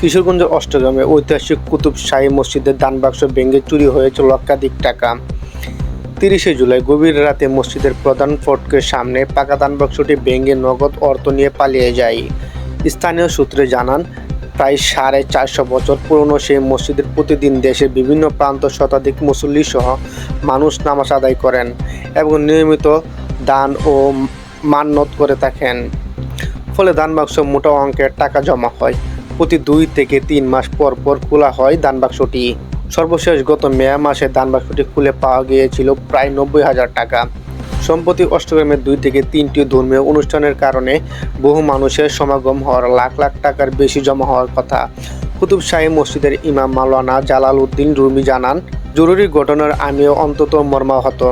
কিশোরগঞ্জের অষ্টগ্রামে ঐতিহাসিক কুতুব শাহী মসজিদের দান বাক্স ভেঙে চুরি হয়েছে লক্ষাধিক টাকা। তিরিশে জুলাই গভীর রাতে মসজিদের প্রধান ফটকের সামনে পাকা দান বাক্সটি ভেঙে নগদ অর্থ নিয়ে পালিয়ে যায়। স্থানীয় সূত্রে জানান, প্রায় সাড়ে চারশো বছর পুরনো সেই মসজিদের প্রতিদিন দেশের বিভিন্ন প্রান্ত শতাধিক মুসল্লি সহ মানুষ নামাজ আদায় করেন এবং নিয়মিত দান ও মান্যত করে থাকেন। ফলে দান বাক্স মোটা অঙ্কের টাকা জমা হয়। প্রতি দুই থেকে তিন মাস পর পর খোলা হয় দান বাক্সটি। সর্বশেষ গত মে মাসে দান বাক্সটি খুলে পাওয়া গিয়েছিল প্রায় নব্বই হাজার টাকা। সম্প্রতি অষ্টগ্রামের দুই থেকে তিনটি ধর্মীয় অনুষ্ঠানের কারণে বহু মানুষের সমাগম হওয়ার লাখ লাখ টাকার বেশি জমা হওয়ার কথা। কুতুব শাহী মসজিদের ইমাম মাওলানা জালাল উদ্দিন রুমি জানান, জরুরি ঘটনার আমিও অন্তত মর্মাহত।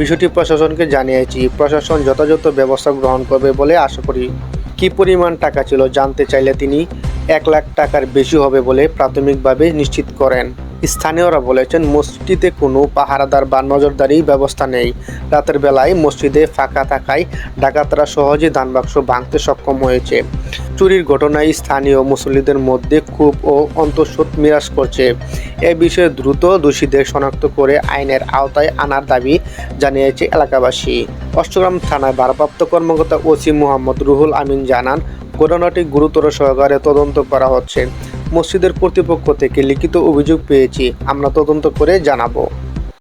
বিষয়টি প্রশাসনকে জানিয়েছি। প্রশাসন যথাযথ ব্যবস্থা গ্রহণ করবে বলে আশা করি। কী পরিমাণ টাকা ছিল জানতে চাইলে তিনি এক লাখ টাকার বেশি হবে বলে প্রাথমিকভাবে নিশ্চিত করেন। স্থানীয়রা বলেছেন মসজিদে কোনো পাহারাদার বা নজরদারি ব্যবস্থা নেই। রাতের বেলায় মসজিদে ফাঁকা থাকায় ডাকাতরা সহজে দানবাক্স ভাঙতে সক্ষম হয়েছে। চুরির ঘটনায় স্থানীয় মুসল্লিদের মধ্যে ক্ষোভ ও অন্তঃসুদ বিরাজ করছে। এ বিষয়ে দ্রুত দোষীদের শনাক্ত করে আইনের আওতায় আনার দাবি জানিয়েছে এলাকাবাসী। অষ্টগ্রাম থানায় ভারপ্রাপ্ত কর্মকর্তা ওসি মোহাম্মদ রুহুল আমিন জানান ঘটনাটি গুরুতর সহকারে তদন্ত করা হচ্ছে। মসজিদের কর্তৃপক্ষ থেকে লিখিত অভিযোগ পেয়েছি। আমরা তদন্ত করে জানাব।